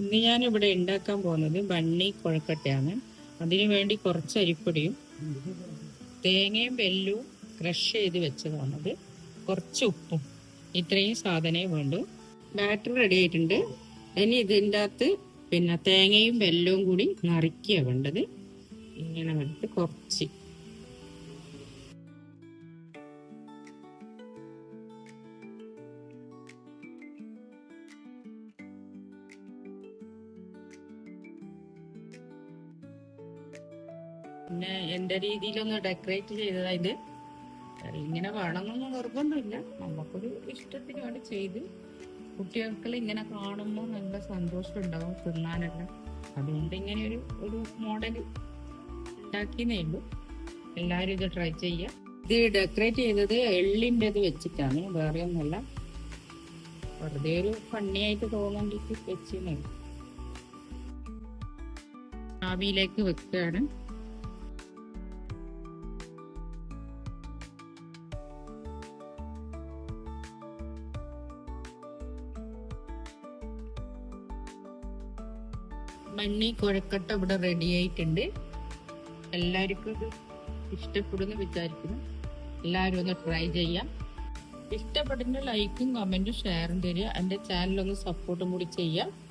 ഇന്ന് ഞാൻ ഇവിടെ ഉണ്ടാക്കാൻ പോകുന്നത് ബണ്ണി കൊഴക്കട്ടയാണ്. അതിനു വേണ്ടി കുറച്ച് അരിപ്പൊടിയും തേങ്ങയും വെല്ലും ക്രഷ് ചെയ്ത് വെച്ചതാണത്. കുറച്ച് ഉപ്പും ഇത്രയും സാധനമേ വേണ്ടു. ബാറ്റർ റെഡി ആയിട്ടുണ്ട്. ഇനി ഇതിന്റെ അകത്ത് പിന്നെ തേങ്ങയും വെല്ലവും കൂടി നറുക്കിയാണ് വേണ്ടത്. ഇങ്ങനെ എടുത്ത് കുറച്ച്. പിന്നെ എന്റെ രീതിയിലൊന്ന് ഡെക്കറേറ്റ് ചെയ്തതായത് ഇങ്ങനെ വേണമെന്നൊന്നും നിർബന്ധമില്ല. നമുക്കൊരു ഇഷ്ടത്തിന് വേണ്ടി ചെയ്ത് കുട്ടികൾക്ക് ഇങ്ങനെ കാണുമ്പോൾ നല്ല സന്തോഷം ഉണ്ടാവും തിന്നാനെല്ലാം അതുകൊണ്ട് ഇങ്ങനെ ഒരു ഒരു മോഡൽ ഉണ്ടാക്കിയേ ഉള്ളൂ. എല്ലാവരും ഇത് ട്രൈ ചെയ്യുക ഇത് ഡെക്കറേറ്റ് ചെയ്തത് എള്ളിന്റെത് വെച്ചിട്ടാണ്. വേറെ ഒന്നുമല്ല. വെറുതെ ഒരു ഫണ്ണിയായിട്ട് തോന്നേണ്ടിട്ട് വെച്ചിരുന്നു ആവിയിലേക്ക് വെക്കുകയാണ്. മണ്ണി കുഴക്കട്ട ഇവിടെ റെഡി ആയിട്ടുണ്ട്. എല്ലാവർക്കും ഇത് ഇഷ്ടപ്പെടുന്നു വിചാരിക്കുന്നു. എല്ലാവരും ഒന്ന് ട്രൈ ചെയ്യാം. ഇഷ്ടപ്പെടുന്ന ലൈക്കും കമന്റും ഷെയറും തരിക. എന്റെ ചാനലൊന്ന് സപ്പോർട്ടും കൂടി ചെയ്യാം.